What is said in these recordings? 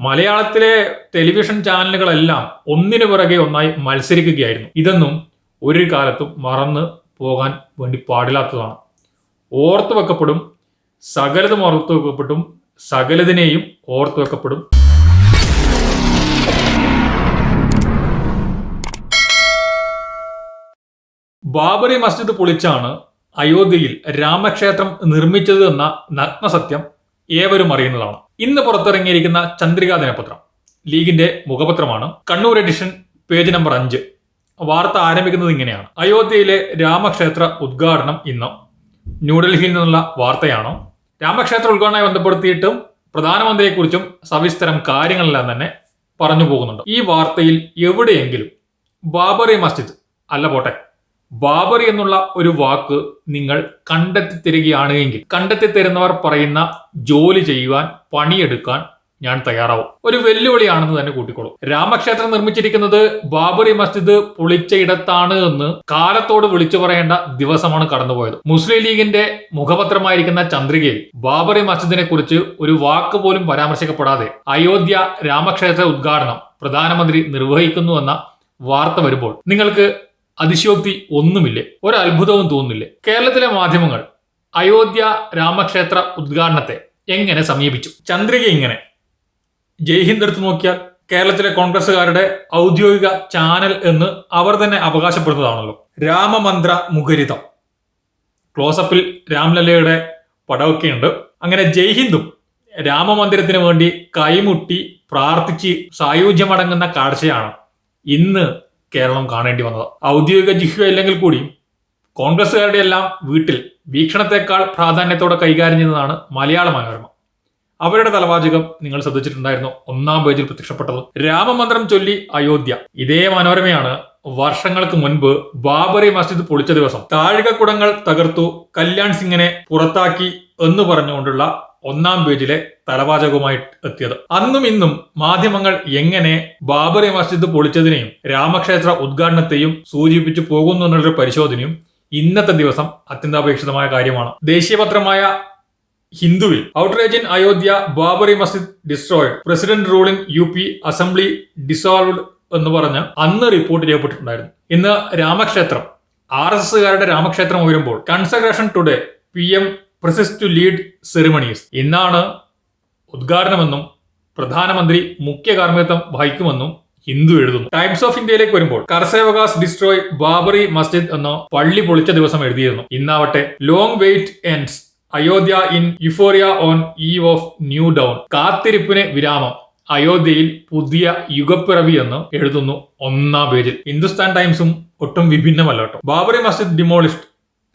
മലയാളത്തിലെ ടെലിവിഷൻ ചാനലുകളെല്ലാം ഒന്നിനു പുറകെ ഒന്നായി മത്സരിക്കുകയായിരുന്നു. ഇതൊന്നും ഒരു കാലത്തും മറന്ന് പോകാൻ വേണ്ടി പാടില്ലാത്തതാണ്. ഓർത്തു വെക്കപ്പെടും സകലതും ഓർത്തു വെക്കപ്പെടും സകലതിനെയും ഓർത്തു വെക്കപ്പെടും. ബാബറി മസ്ജിദ് പൊളിച്ചാണ് അയോധ്യയിൽ രാമക്ഷേത്രം നിർമ്മിച്ചത് എന്ന നഗ്നസത്യം ഏവരും അറിയുന്നതാണ്. ഇന്ന് പുറത്തിറങ്ങിയിരിക്കുന്ന ചന്ദ്രികാ ദിനപത്രം ലീഗിന്റെ മുഖപത്രമാണ്. കണ്ണൂർ എഡിഷൻ പേജ് നമ്പർ അഞ്ച്. വാർത്ത ആരംഭിക്കുന്നത് ഇങ്ങനെയാണ്. അയോധ്യയിലെ രാമക്ഷേത്ര ഉദ്ഘാടനം ഇന്ന്. ന്യൂഡൽഹിയിൽ നിന്നുള്ള വാർത്തയാണ്. രാമക്ഷേത്ര ഉദ്ഘാടനമായി ബന്ധപ്പെടുത്തിയിട്ടും പ്രധാനമന്ത്രിയെക്കുറിച്ചും സവിസ്തരം കാര്യങ്ങളെല്ലാം തന്നെ പറഞ്ഞു പോകുന്നുണ്ട്. ഈ വാർത്തയിൽ എവിടെയെങ്കിലും ബാബറി മസ്ജിദ് അല്ല പോട്ടെ ബാബറി എന്നുള്ള ഒരു വാക്ക് നിങ്ങൾ കണ്ടെത്തി തരികയാണ് എങ്കിൽ. കണ്ടെത്തി തരുന്നവർ പറയുന്ന ജോലി ചെയ്യുവാൻ പണിയെടുക്കാൻ ഞാൻ തയ്യാറാവും. ഒരു വെല്ലുവിളിയാണെന്ന് തന്നെ കൂട്ടിക്കോളൂ. രാമക്ഷേത്രം നിർമ്മിച്ചിരിക്കുന്നത് ബാബറി മസ്ജിദ് പൊളിച്ച ഇടത്താണ് എന്ന് കാലത്തോട് വിളിച്ചു പറയേണ്ട ദിവസമാണ് കടന്നുപോയത്. മുസ്ലിം ലീഗിന്റെ മുഖപത്രമായിരിക്കുന്ന ചന്ദ്രികയിൽ ബാബറി മസ്ജിദിനെ കുറിച്ച് ഒരു വാക്ക് പോലും പരാമർശിക്കപ്പെടാതെ അയോധ്യ രാമക്ഷേത്ര ഉദ്ഘാടനം പ്രധാനമന്ത്രി നിർവഹിക്കുന്നുവെന്ന വാർത്ത വരുമ്പോൾ നിങ്ങൾക്ക് അതിശയോക്തി ഒന്നുമില്ലേ? ഒരത്ഭുതവും തോന്നുന്നില്ലേ? കേരളത്തിലെ മാധ്യമങ്ങൾ അയോധ്യ രാമക്ഷേത്ര ഉദ്ഘാടനത്തെ എങ്ങനെ സമീപിച്ചു? ചന്ദ്രിക ഇങ്ങനെ. ജയ്ഹിന്ദ് എടുത്തു നോക്കിയാൽ കേരളത്തിലെ കോൺഗ്രസുകാരുടെ ഔദ്യോഗിക ചാനൽ എന്ന് അവർ തന്നെ അവകാശപ്പെടുന്നതാണല്ലോ. രാമമന്ത്ര മുഖരിതം. ക്ലോസപ്പിൽ രാംലല്ലയുടെ പടമൊക്കെയുണ്ട് അങ്ങനെ ജയ്ഹിന്ദും രാമമന്ദിരത്തിന് വേണ്ടി കൈമുട്ടി പ്രാർത്ഥിച്ച് സായുജ്യമടങ്ങുന്ന കാഴ്ചയാണ് ഇന്ന് കേരളം കാണേണ്ടി വന്നത്. ഔദ്യോഗിക ജിഹ്വ ഇല്ലെങ്കിൽ കൂടി കോൺഗ്രസ്സുകാരുടെ എല്ലാം വീട്ടിൽ വീക്ഷണത്തെക്കാൾ പ്രാധാന്യത്തോടെ കൈകാര്യം മലയാള മനോരമ. അവരുടെ തലവാചകം നിങ്ങൾ ശ്രദ്ധിച്ചിട്ടുണ്ടായിരുന്നു ഒന്നാം പേജിൽ പ്രത്യക്ഷപ്പെട്ടത്. രാമമന്ത്രം ചൊല്ലി അയോധ്യ. ഇതേ മനോരമയാണ് വർഷങ്ങൾക്ക് മുൻപ് ബാബറി മസ്ജിദ് പൊളിച്ച ദിവസം. താഴികക്കുടങ്ങൾ തകർത്തു കല്യാൺ സിംഗിനെ പുറത്താക്കി എന്ന് പറഞ്ഞുകൊണ്ടുള്ള ഒന്നാം പേജിലെ തലവാചകവുമായി എത്തിയത്. അന്നും ഇന്നും മാധ്യമങ്ങൾ എങ്ങനെ ബാബറി മസ്ജിദ് പൊളിച്ചതിനെയും രാമക്ഷേത്ര ഉദ്ഘാടനത്തെയും സൂചിപ്പിച്ചു പോകുന്നു എന്നുള്ളൊരു പരിശോധനയും ഇന്നത്തെ ദിവസം അത്യന്താപേക്ഷിതമായ കാര്യമാണ്. ദേശീയപത്രമായ ഹിന്ദുവിൽ outrage in Ayodhya Babri Masjid destroyed president in U P assembly dissolved എന്ന് പറഞ്ഞ് അന്ന് റിപ്പോർട്ട് ചെയ്യപ്പെട്ടിട്ടുണ്ടായിരുന്നു. ഇന്ന് രാമക്ഷേത്രം ആർ എസ് എസുകാരുടെ രാമക്ഷേത്രം ഉയരുമ്പോൾ കൺസഗ്രേഷൻ ടുഡേ പി എം പ്രസിസ് ടു ലീഡ് സെറിമണീസ് ഇന്നാണ് ഉദ്ഘാടനമെന്നും പ്രധാനമന്ത്രി മുഖ്യ കാർമ്മികത്വം വഹിക്കുമെന്നും ഹിന്ദു എഴുതുന്നു. ടൈംസ് ഓഫ് ഇന്ത്യയിലേക്ക് വരുമ്പോൾ കർസേവകാസ് ഡിസ്ട്രോയ് ബാബറി മസ്ജിദ് എന്ന പള്ളി പൊളിച്ച ദിവസം എഴുതിയിരുന്നു. ഇന്നാവട്ടെ long wait ends Ayodhya in euphoria on eve of new dawn കാത്തിരിപ്പിന് വിരാമം. അയോധ്യയിൽ പുതിയ യുഗപ്പിറവി എന്ന് എഴുതുന്നു ഒന്നാം പേജിൽ. ഹിന്ദുസ്ഥാൻ ടൈംസും ഒട്ടും വിഭിന്നമല്ല Babri Masjid demolished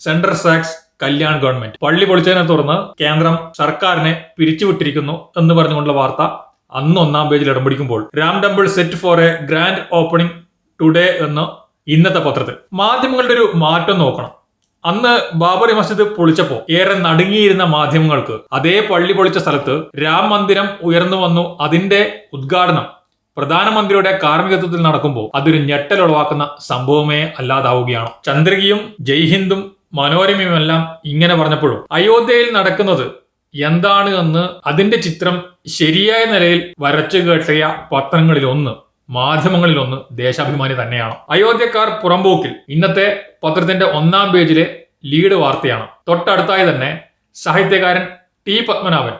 central sacks Kalyan government. പള്ളി പൊളിച്ചതിനെ തുടർന്ന് കേന്ദ്രം സർക്കാരിനെ പിരിച്ചുവിട്ടിരിക്കുന്നു എന്ന് പറഞ്ഞുകൊണ്ടുള്ള വാർത്ത അന്ന് ഒന്നാം പേജിൽ ഇടം പിടിക്കുമ്പോൾ Ram temple set for a grand opening today എന്ന് ഇന്നത്തെ പത്രത്തിൽ. മാധ്യമങ്ങളുടെ ഒരു മാറ്റം നോക്കണം. അന്ന് ബാബറി മസ്ജിദ് പൊളിച്ചപ്പോൾ ഏറെ നടുങ്ങിയിരുന്ന മാധ്യമങ്ങൾക്ക് അതേ പള്ളി പൊളിച്ച സ്ഥലത്ത് രാം മന്ദിരം ഉയർന്നു വന്നു അതിന്റെ ഉദ്ഘാടനം പ്രധാനമന്ത്രിയുടെ കാർമ്മികത്വത്തിൽ നടക്കുമ്പോൾ അതൊരു ഞെട്ടൽ ഉളവാക്കുന്ന സംഭവമേ അല്ലാതാവുകയാണ്. ചന്ദ്രികയും ജയ്ഹിന്ദും മനോരമയുമെല്ലാം ഇങ്ങനെ പറഞ്ഞപ്പോഴും അയോധ്യയിൽ നടക്കുന്നത് എന്താണ് എന്ന് അതിന്റെ ചിത്രം ശരിയായ നിലയിൽ വരച്ചു കേട്ടിയ പത്രങ്ങളിലൊന്ന് മാധ്യമങ്ങളിലൊന്ന് ദേശാഭിമാനി തന്നെയാണ്. അയോധ്യക്കാർ പുറമ്പോക്കിൽ ഇന്നത്തെ പത്രത്തിന്റെ ഒന്നാം പേജിലെ ലീഡ് വാർത്തയാണ്. തൊട്ടടുത്തായി തന്നെ സാഹിത്യകാരൻ ടി പത്മനാഭൻ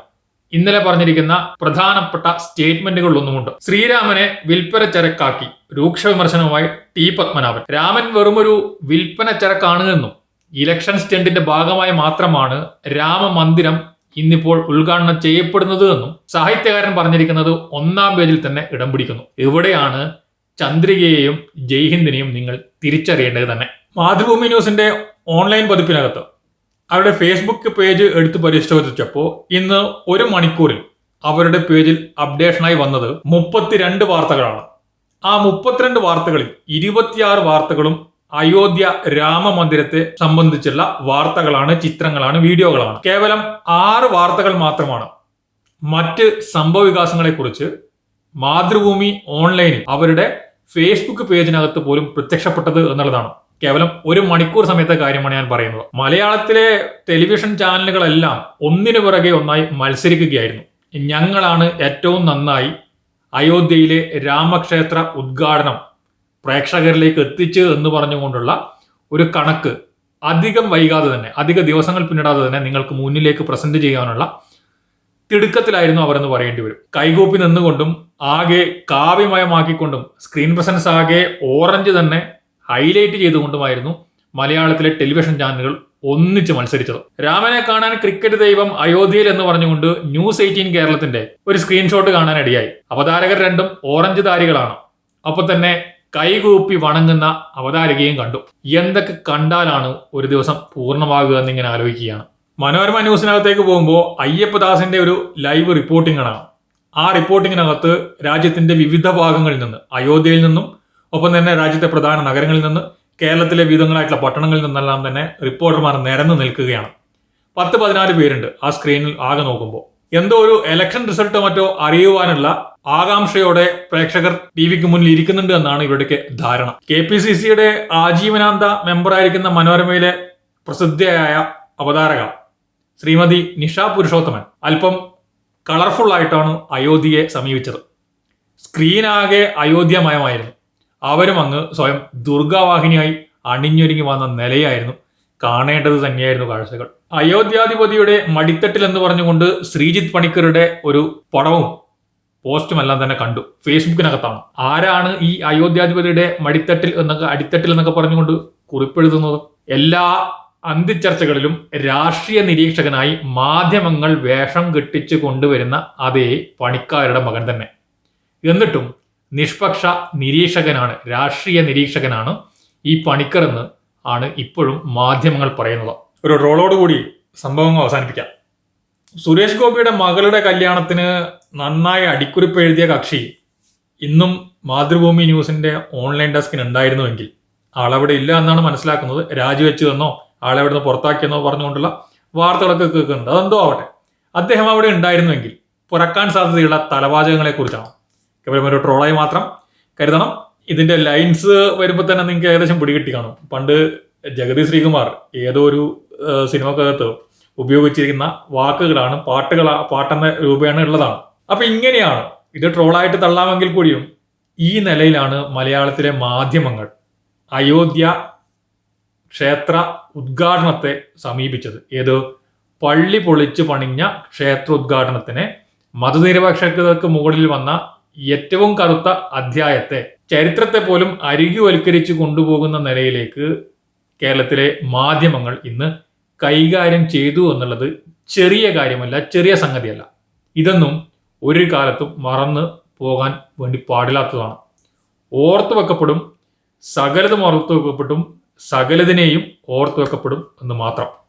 ഇന്നലെ പറഞ്ഞിരിക്കുന്ന പ്രധാനപ്പെട്ട സ്റ്റേറ്റ്മെന്റുകളിലൊന്നുമുണ്ട്. ശ്രീരാമനെ വിൽപ്പന ചരക്കാക്കി രൂക്ഷ വിമർശനവുമായി ടി പത്മനാഭൻ. രാമൻ വെറുമൊരു വിൽപ്പന ചരക്കാണ് എന്നും ഇലക്ഷൻ സ്റ്റണ്ടിന്റെ ഭാഗമായി മാത്രമാണ് രാമമന്ദിരം ഇന്നിപ്പോൾ ഉദ്ഘാടനം ചെയ്യപ്പെടുന്നത് എന്നും സാഹിത്യകാരൻ പറഞ്ഞിരിക്കുന്നത് ഒന്നാം പേജിൽ തന്നെ ഇടം പിടിക്കുന്നു. ഇവിടെയാണ് ചന്ദ്രികയെയും ജയ്ഹിന്ദിനെയും നിങ്ങൾ തിരിച്ചറിയേണ്ടത് തന്നെ. മാതൃഭൂമി ന്യൂസിന്റെ ഓൺലൈൻ പതിപ്പിനകത്ത് അവരുടെ ഫേസ്ബുക്ക് പേജ് എടുത്ത് പരിശോധിച്ചപ്പോൾ ഇന്ന് ഒരു മണിക്കൂറിൽ അവരുടെ പേജിൽ അപ്ഡേഷനായി വന്നത് മുപ്പത്തിരണ്ട് വാർത്തകളാണ്. ആ മുപ്പത്തിരണ്ട് വാർത്തകളിൽ ഇരുപത്തിയാറ് വാർത്തകളും അയോധ്യ രാമമന്ദിരത്തെ സംബന്ധിച്ചുള്ള വാർത്തകളാണ് ചിത്രങ്ങളാണ് വീഡിയോകളാണ്. കേവലം ആറ് വാർത്തകൾ മാത്രമാണ്. മറ്റ് സംഭവ വികാസങ്ങളെക്കുറിച്ച് മാതൃഭൂമി ഓൺലൈനിൽ അവരുടെ ഫേസ്ബുക്ക് പേജിനകത്ത് പോലും പ്രത്യക്ഷപ്പെട്ടത് എന്നുള്ളതാണ്. കേവലം ഒരു മണിക്കൂർ സമയത്തെ കാര്യമാണ് ഞാൻ പറയുന്നത്. മലയാളത്തിലെ ടെലിവിഷൻ ചാനലുകളെല്ലാം ഒന്നിനു പുറകെ ഒന്നായി മത്സരിക്കുകയായിരുന്നു. ഞങ്ങളാണ് ഏറ്റവും നന്നായി അയോധ്യയിലെ രാമക്ഷേത്ര ഉദ്ഘാടനം പ്രേക്ഷകരിലേക്ക് എത്തിച്ചു എന്ന് പറഞ്ഞുകൊണ്ടുള്ള ഒരു കണക്ക് അധികം വൈകാതെ തന്നെ അധിക ദിവസങ്ങൾ പിന്നിടാതെ തന്നെ നിങ്ങൾക്ക് മുന്നിലേക്ക് പ്രസന്റ് ചെയ്യാനുള്ള തിടുക്കത്തിലായിരുന്നു അവരെന്ന് പറയേണ്ടി വരും. കൈകൂപ്പി നിന്നുകൊണ്ടും ആകെ കാവ്യമയമാക്കിക്കൊണ്ടും സ്ക്രീൻ പ്രസൻസ് ആകെ ഓറഞ്ച് തന്നെ ഹൈലൈറ്റ് ചെയ്തുകൊണ്ടുമായിരുന്നു മലയാളത്തിലെ ടെലിവിഷൻ ചാനലുകൾ ഒന്നിച്ച് മത്സരിച്ചത്. രാമനെ കാണാൻ ക്രിക്കറ്റ് ദൈവം അയോധ്യയിൽ എന്ന് പറഞ്ഞുകൊണ്ട് ന്യൂസ് എയ്റ്റീൻ കേരളത്തിന്റെ ഒരു സ്ക്രീൻഷോട്ട് കാണാനിടയായി. അവതാരകർ രണ്ടും ഓറഞ്ച് താരികളാണ്. അപ്പൊ തന്നെ കൈകൂപ്പി വണങ്ങുന്ന അവതാരകയും കണ്ടു. എന്തൊക്കെ കണ്ടാലാണ് ഒരു ദിവസം പൂർണമാകുക എന്നിങ്ങനെ ആലോചിക്കുകയാണ്. മനോരമ ന്യൂസിനകത്തേക്ക് പോകുമ്പോൾ അയ്യപ്പദാസിന്റെ ഒരു ലൈവ് റിപ്പോർട്ടിംഗ് ആണ്. ആ റിപ്പോർട്ടിങ്ങിനകത്ത് രാജ്യത്തിന്റെ വിവിധ ഭാഗങ്ങളിൽ നിന്ന് അയോധ്യയിൽ നിന്നും ഒപ്പം തന്നെ രാജ്യത്തെ പ്രധാന നഗരങ്ങളിൽ നിന്ന് കേരളത്തിലെ വിവിധങ്ങളായിട്ടുള്ള പട്ടണങ്ങളിൽ നിന്നെല്ലാം തന്നെ റിപ്പോർട്ടർമാർ നിരന്നു നിൽക്കുകയാണ്. പത്ത് പതിനാല് പേരുണ്ട് ആ സ്ക്രീനിൽ ആകെ നോക്കുമ്പോൾ. എന്തോ ഒരു എലക്ഷൻ റിസൾട്ട് മറ്റോ അറിയുവാനുള്ള ആകാംക്ഷയോടെ പ്രേക്ഷകർ ടി വിക്ക് മുന്നിൽ ഇരിക്കുന്നുണ്ട് എന്നാണ് ഇവരുടെയൊക്കെ ധാരണ. കെ പി സി സിയുടെ ആജീവനാന്ത മെമ്പറായിരിക്കുന്ന മനോരമയിലെ പ്രസിദ്ധയായ അവതാരക ശ്രീമതി നിഷ പുരുഷോത്തമൻ അല്പം കളർഫുൾ ആയിട്ടാണ് അയോധ്യയെ സമീപിച്ചത്. സ്ക്രീനാകെ അയോധ്യമയമായിരുന്നു അവരും അങ്ങ് സ്വയം ദുർഗാവാഹിനിയായി അണിഞ്ഞൊരുങ്ങി വന്ന നിലയായിരുന്നു. കാണേണ്ടത് തന്നെയായിരുന്നു കാഴ്ചകൾ. അയോധ്യാധിപതിയുടെ മടിത്തട്ടിൽ എന്ന് പറഞ്ഞുകൊണ്ട് ശ്രീജിത്ത് പണിക്കരുടെ ഒരു പടവും പോസ്റ്റും എല്ലാം തന്നെ കണ്ടു. ഫേസ്ബുക്കിനകത്താണ്. ആരാണ് ഈ അയോധ്യാധിപതിയുടെ മടിത്തട്ടിൽ എന്നൊക്കെ അടിത്തട്ടിൽ എന്നൊക്കെ പറഞ്ഞുകൊണ്ട് കുറിപ്പെഴുതുന്നത്? എല്ലാ അന്തിച്ചർച്ചകളിലും രാഷ്ട്രീയ നിരീക്ഷകനായി മാധ്യമങ്ങൾ വേഷം കെട്ടിച്ച് കൊണ്ടുവരുന്ന അതേ പണിക്കാരുടെ മകൻ തന്നെ. എന്നിട്ടും നിഷ്പക്ഷ നിരീക്ഷകനാണ് രാഷ്ട്രീയ നിരീക്ഷകനാണ് ഈ പണിക്കർ എന്ന് ആണ് ഇപ്പോഴും മാധ്യമങ്ങൾ പറയുന്നത്. ഒരു റോളോട് കൂടി സംഭവങ്ങൾ അവസാനിപ്പിക്കാം. സുരേഷ് ഗോപിയുടെ മകളുടെ കല്യാണത്തിന് നന്നായി അടിക്കുറിപ്പ് എഴുതിയ കക്ഷി ഇന്നും മാതൃഭൂമി ന്യൂസിന്റെ ഓൺലൈൻ ഡെസ്കിന് ഉണ്ടായിരുന്നുവെങ്കിൽ ആളവിടെ ഇല്ല എന്നാണ് മനസ്സിലാക്കുന്നത്. രാജിവെച്ചു എന്നോ ആളെ അവിടെ നിന്ന് പുറത്താക്കിയെന്നോ പറഞ്ഞുകൊണ്ടുള്ള വാർത്തകളൊക്കെ കേൾക്കുന്നുണ്ട്. അതെന്തോ ആവട്ടെ. അദ്ദേഹം അവിടെ ഉണ്ടായിരുന്നുവെങ്കിൽ പുറക്കാൻ സാധ്യതയുള്ള തലവാചകങ്ങളെ കുറിച്ചാണ് കേവലം ഒരു ട്രോളായി മാത്രം കരുതണം. ഇതിന്റെ ലൈൻസ് വരുമ്പോൾ തന്നെ നിങ്ങൾക്ക് ഏകദേശം പിടികിട്ടി കാണും. പണ്ട് ജഗതി ശ്രീകുമാർ ഏതോ ഒരു സിനിമക്കകത്ത് ഉപയോഗിച്ചിരിക്കുന്ന വാക്കുകളാണ് പാട്ടുകൾ പാട്ടെന്ന രൂപേണ ഉള്ളതാണ്. അപ്പൊ ഇങ്ങനെയാണ് ഇത് ട്രോളായിട്ട് തള്ളാമെങ്കിൽ കൂടിയും ഈ നിലയിലാണ് മലയാളത്തിലെ മാധ്യമങ്ങൾ അയോധ്യ ക്ഷേത്ര ഉദ്ഘാടനത്തെ സമീപിച്ചത്. ഏത്? പള്ളി പൊളിച്ചു പണിഞ്ഞ ക്ഷേത്ര ഉദ്ഘാടനത്തിനെ മതനിരപേക്ഷതയ്ക്ക് മുകളിൽ വന്ന ഏറ്റവും കറുത്ത അധ്യായത്തെ ചരിത്രത്തെ പോലും അരികുവൽക്കരിച്ച് കൊണ്ടുപോകുന്ന നിലയിലേക്ക് കേരളത്തിലെ മാധ്യമങ്ങൾ ഇന്ന് കൈകാര്യം ചെയ്തു എന്നുള്ളത് ചെറിയ കാര്യമല്ല ചെറിയ സംഗതിയല്ല. ഇതൊന്നും ഒരു കാലത്തും മറന്ന് പോകാൻ വേണ്ടി പാടില്ലാത്തതാണ്. ഓർത്തു വെക്കപ്പെടും സകലതും ഓർത്തു വെക്കപ്പെടും സകലതിനെയും ഓർത്തു വെക്കപ്പെടും എന്ന് മാത്രം.